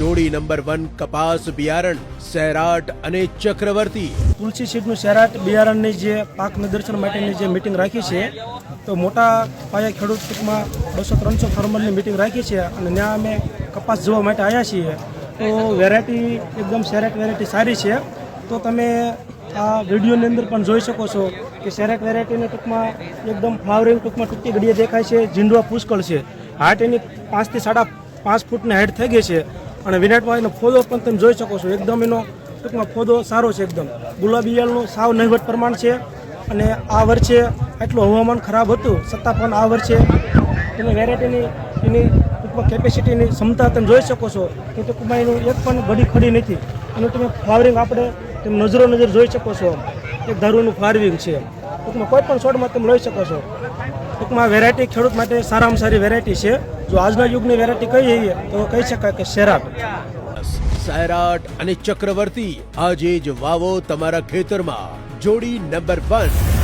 જોડી number one કપાસ બિયારણ, સૈરાટ અને ચક્રવર્તી. તુલસી સીડનું સેરાટ બિયારણની જે પાક નિદર્શન માટેની જે મિટિંગ રાખી છે, તો મોટા પાયા ખેડૂત ટૂંકમાં બસો ત્રણસો ફાર્મરની મિટિંગ રાખી છે અને ત્યાં અમે કપાસ જોવા માટે આવ્યા છીએ. તો વેરાયટી એકદમ સેરેટ વેરાયટી સારી છે. તો તમે આ વિડીયોની અંદર પણ જોઈ શકો છો કે સેરેટ વેરાયટીને ટૂંકમાં એકદમ ફ્લાવરિંગ, ટૂંકમાં ટૂંકી ઘડીએ દેખાય છે, ઝીંડવા પુષ્કળ છે. હાઇટ એની પાંચથી સાડા પાંચ ફૂટની હાઇટ થઈ ગઈ છે. અને વિરાટમાં એનો ફોદો પણ તમે જોઈ શકો છો. એકદમ એનો ટૂંકમાં ફોદો સારો છે એકદમ. ગુલાબી સાવ નહીવટ પ્રમાણ છે અને આ વર્ષે એટલું હવામાન ખરાબ હતું, છતાં પણ આ વર્ષે એની વેરાયટીની એની ટૂંકમાં કેપેસિટીની ક્ષમતા તમે જોઈ શકો છો. કે ટૂંકમાં એનું એક પણ ઘડી ખડી નથી. અને તમે ફ્લાવરિંગ આપણે તમે નજરો નજર જોઈ શકો છો. એક ધારુનું ફ્લાવરિંગ છે. ટૂંકમાં કોઈ પણ છોડમાં તમે લઈ શકો છો. ટૂંકમાં વેરાયટી ખેડૂત માટે સારામાં સારી વેરાયટી છે. જો આજના યુગની વેરાયટી કહીએ તો કહી શકાય કે શેરાટ સૈરાટ અને ચક્રવર્તી આજે જ વાવો તમારા ખેતરમાં. જોડી નંબર વન